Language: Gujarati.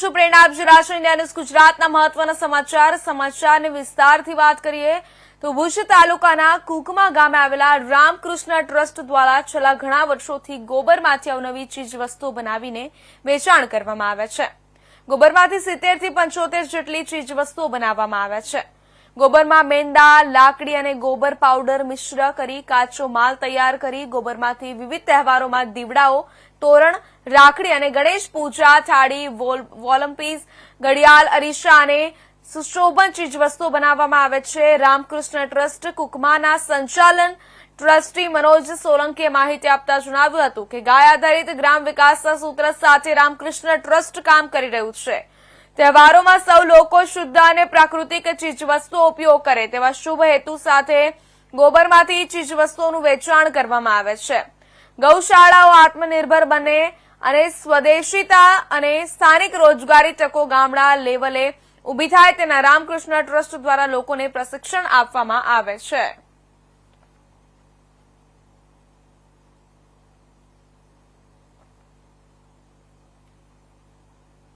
છું પ્રેરણા આપ રાષ્ટ્ર ઇન્ડિયા ન્યૂઝ ગુજરાતના મહત્વના સમાચાર, સમાચારની વિસ્તારથી વાત કરીએ તો ભુજ તાલુકાના કુકમા ગામે આવેલા રામકૃષ્ણ ટ્રસ્ટ દ્વારા છેલ્લા ઘણા વર્ષોથી ગોબરમાંથી અવનવી ચીજવસ્તુઓ બનાવીને વેચાણ કરવામાં આવે છે. ગોબરમાંથી સિત્તેરથી પંચોતેર જેટલી ચીજવસ્તુઓ બનાવવામાં આવે છે. ગોબરમાં મેંદા, લાકડી અને ગોબર પાવડર મિશ્ર કરી કાચો માલ તૈયાર કરી ગોબરમાંથી વિવિધ તહેવારોમાં દીવડાઓ, તોરણ, રાખડી અને ગણેશ પૂજા થાળી, વોલ- વોલમ્પીસ ઘડિયાળ, અરીસા અને સુશોભન ચીજવસ્તુઓ બનાવવામાં આવે છે. રામકૃષ્ણ ટ્રસ્ટ, કુકમાના સંચાલન ટ્રસ્ટી મનોજ સોલંકીએ માહિતી આપતા જણાવ્યું હતું કે ગાય આધારિત ગ્રામ વિકાસના સૂત્ર સાથે રામકૃષ્ણ ટ્રસ્ટ કામ કરી રહ્યું છે. તહેવારોમાં સૌ લોકો શુદ્ધ અને પ્રાકૃતિક ચીજવસ્તુઓ ઉપયોગ કરે તેવા શુભ હેતુ સાથે ગોબરમાંથી ચીજવસ્તુઓનું વેચાણ કરવામાં આવે છે. ગૌશાળાઓ આત્મનિર્ભર બને અને સ્વદેશીતા અને સ્થાનિક રોજગારી તકો ગામડા લેવલે ઊભી થાય તેના રામકૃષ્ણ ટ્રસ્ટ દ્વારા લોકોને પ્રશિક્ષણ આપવામાં આવે છે.